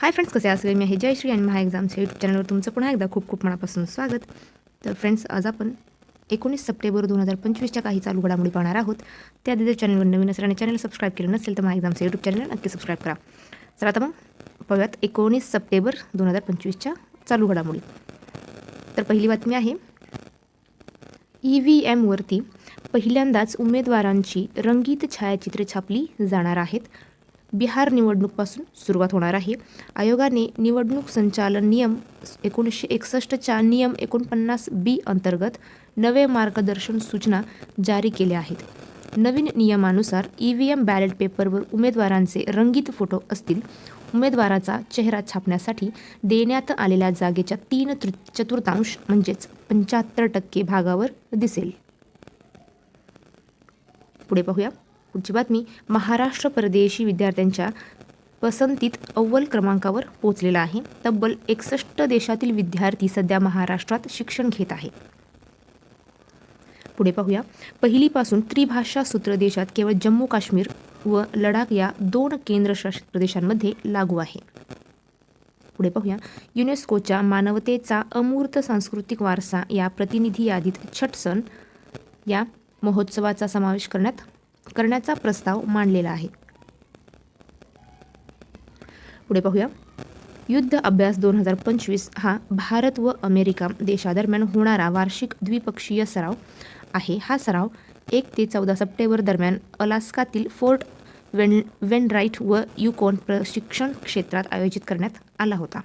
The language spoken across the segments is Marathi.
हाय फ्रेंड्स कसे असले मी आहे जयश्री आणि महा एक्झाम्स यूट्यूब चॅनलवर तुमचं पुन्हा एकदा खूप खूप मनापासून स्वागत. तर फ्रेंड्स आज आपण एकोणीस सप्टेंबर दोन हजार पंचवीसच्या काही चालू घडामोडी पाहणार आहोत. त्याआधी जर चॅनलवर नवीन असेल आणि चॅनल सबस्क्राईब केलं नसेल तर महा एक्झामचं यूट्यूब चॅनल नक्की सबस्क्राईब करा. तर आता मग पाहूयात एकोणीस सप्टेंबर दोन हजार पंचवीसच्या चालू घडामोडी. तर पहिली बातमी आहे ई व्ही एमवरती पहिल्यांदाच उमेदवारांची रंगीत छायाचित्रे छापली जाणार आहेत. बिहार निवडणूकपासून सुरुवात होणार आहे. आयोगाने निवडणूक संचालन नियम एकोणीसशे एकसष्टच्या नियम एकोणपन्नास बी अंतर्गत नवे मार्गदर्शन सूचना जारी केल्या आहेत. नवीन नियमानुसार ई व्ही एम बॅलेट पेपरवर उमेदवारांचे रंगीत फोटो असतील. उमेदवाराचा चेहरा छापण्यासाठी देण्यात आलेल्या जागेच्या तीन तृ चतुर्थांश म्हणजेच पंच्याहत्तर टक्के भागावर दिसेल. पुढे पाहूया. पुढची बातमी महाराष्ट्र परदेशी विद्यार्थ्यांच्या पसंतीत अव्वल क्रमांकावर पोहोचलेला आहे. तब्बल एकसष्ट देशातील विद्यार्थी सध्या महाराष्ट्रात शिक्षण घेत आहे पुढे पाहूया. पहिलीपासून त्रिभाषा सूत्र देशात केवळ जम्मू काश्मीर व लडाख या दोन केंद्रशासित प्रदेशांमध्ये लागू आहे. पुढे पाहूया. युनेस्कोच्या मानवतेचा अमूर्त सांस्कृतिक वारसा या प्रतिनिधी यादीत छट सण या महोत्सवाचा समावेश करण्यात करण्याचा प्रस्ताव मांडलेला आहे. पुढे पाहूया. युद्ध अभ्यास दोन हजार पंचवीस हा भारत व अमेरिका देशादरम्यान होणारा वार्षिक द्विपक्षीय सराव आहे. हा सराव एक ते चौदा सप्टेंबर दरम्यान अलास्कातील फोर्ट वेन वेनराईट व युकॉन प्रशिक्षण क्षेत्रात आयोजित करण्यात आला होता.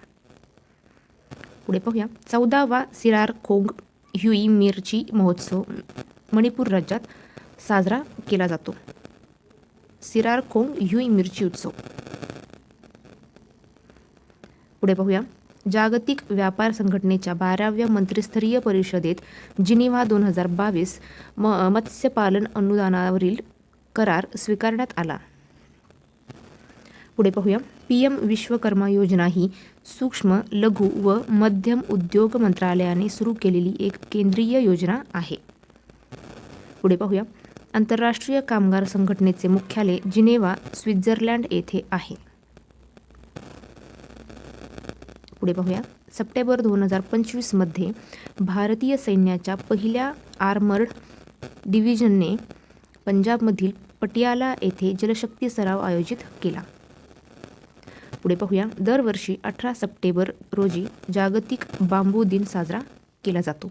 पुढे पाहूया. चौदावा सिरार खोंग ह्युई मिरची महोत्सव मणिपूर राज्यात साजरा केला जातो. सिरार खोंग युई मिरची उत्सव. पुढे पाहूया. जागतिक व्यापार संघटनेच्या बाराव्या मंत्रिस्तरीय परिषदेत जिनिव्हा दोन हजार बावीस म मत्स्यपालन अनुदानावरील करार स्वीकारण्यात आला. पुढे पाहूया. पी एम विश्वकर्मा योजना ही सूक्ष्म लघु व मध्यम उद्योग मंत्रालयाने सुरू केलेली एक केंद्रीय योजना आहे. पुढे पाहूया. आंतरराष्ट्रीय कामगार संघटनेचे मुख्यालय जिनेवा स्वित्झर्लंड येथे आहे. पुढे पाहूया. सप्टेंबर दोन हजार पंचवीसमध्ये भारतीय सैन्याच्या पहिल्या आर्मर्ड डिव्हिजनने पंजाबमधील पटियाला येथे जलशक्ती सराव आयोजित केला. पुढे पाहूया. दरवर्षी अठरा सप्टेंबर रोजी जागतिक बांबू दिन साजरा केला जातो.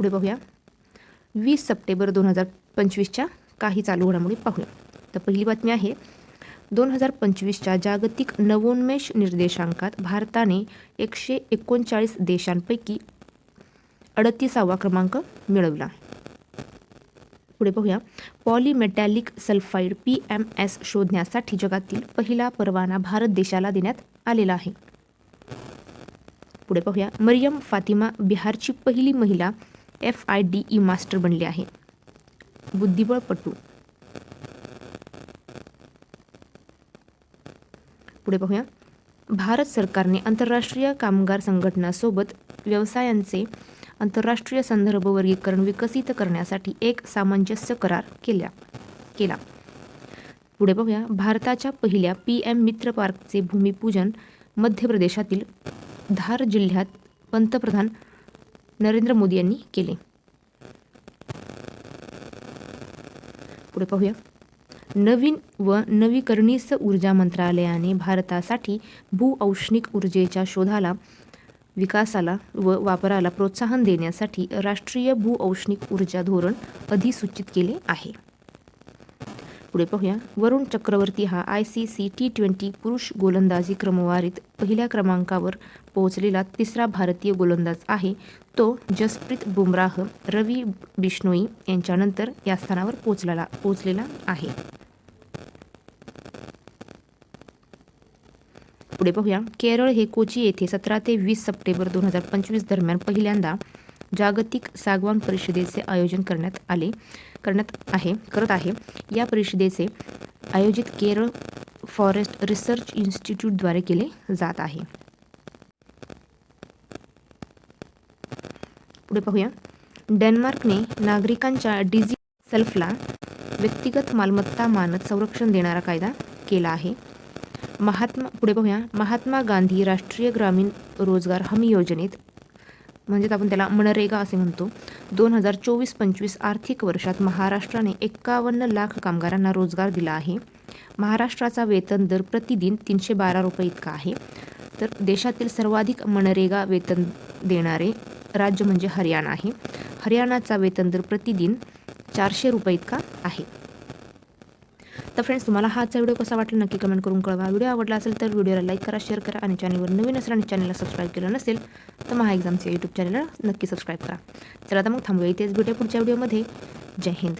पुढे पाहूया वीस सप्टेंबर दोन हजार पंचवीसच्या काही चालू घडामोडी पाहूया. तर पहिली बातमी आहे दोन हजार पंचवीसच्या जागतिक नवोन्मेष निर्देशांकात भारताने एकशे एकोणचाळीस देशांपैकी अडतीसावा क्रमांक मिळवला पुढे पाहूया polymetallic sulphide P M S शोधण्यासाठी जगातील पहिला परवाना भारत देशाला देण्यात आलेला आहे. पुढे पाहूया मरियम फातिमा बिहारची पहिली महिला F I D E master बनले आहे बुद्धिबळपटू. पुढे पाहूया. भारत सरकारने आंतरराष्ट्रीय कामगार संघटनासोबत व्यवसायांचे आंतरराष्ट्रीय संदर्भ वर्गीकरण विकसित करण्यासाठी एक सामंजस्य करार केल्या केला. पुढे पाहूया. भारताच्या पहिल्या पी एम मित्र पार्कचे भूमिपूजन मध्य प्रदेशातील धार जिल्ह्यात पंतप्रधान नरेंद्र मोदी यांनी केले. पुढे पाहूया. नवीन व नवीकरणीय ऊर्जा मंत्रालयाने भारतासाठी भूऔष्णिक ऊर्जेच्या शोधाला विकासाला व वापराला प्रोत्साहन देण्यासाठी राष्ट्रीय भूऔष्णिक ऊर्जा धोरण अधिसूचित केले आहे. पुढे पाहूया. वरुण चक्रवर्ती हा I C C T twenty पुरुष गोलंदाजी क्रमवारीत पहिल्या क्रमांकावर पोहोचलेला तिसरा भारतीय गोलंदाज आहे. तो जसप्रीत बुमराह रवी बिश्नोई यांच्यानंतर या स्थानावर पोचलेला पोहोचलेला आहे. पुढे पाहूया. केरळ हे कोची येथे सतरा ते वीस सप्टेंबर दोन हजार पंचवीस दरम्यान पहिल्यांदा जागतिक सागवान परिषदेचे आयोजन करण्यात आले करण्यात आहे करत आहे. या परिषदेचे आयोजित केरळ फॉरेस्ट रिसर्च इन्स्टिट्यूटद्वारे केले जात आहे. पुढे पाहूया. डेन्मार्कने नागरिकांच्या डिझी सेल्फला व्यक्तिगत मालमत्ता मानत संरक्षण देणारा कायदा केला आहे. महात्मा पुढे पाहूया. महात्मा गांधी राष्ट्रीय ग्रामीण रोजगार हमी योजनेत म्हणजेच आपण त्याला मनरेगा असे म्हणतो. दोन हजार चोवीस पंचवीस आर्थिक वर्षात महाराष्ट्राने एक्कावन्न लाख कामगारांना रोजगार दिला आहे. महाराष्ट्राचा वेतन दर प्रतिदिन तीनशे बारा रुपये इतका आहे. तर देशातील सर्वाधिक मनरेगा वेतन देणारे राज्य म्हणजे हरियाणा आहे. हरियाणाचा वेतन दर प्रतिदिन चारशे रुपये इतका आहे. तर फ्रेंड्स तुम्हाला हा व्हिडिओ कसा वाटला नक्की कमेंट करून कळवा. व्हिडिओ आवडला असेल तर व्हिडिओला लाईक करा शेअर करा आणि चॅनलवर नवीन असेल आणि चॅनलला सबस्क्राईब केलं नसेल तर महा एक्झामच्या यूट्यूब चॅनलला नक्की सबस्क्राईब करा. चला आता मग थांबूया इथेच. भेटूया पुढच्या व्हिडिओमध्ये. जय हिंद.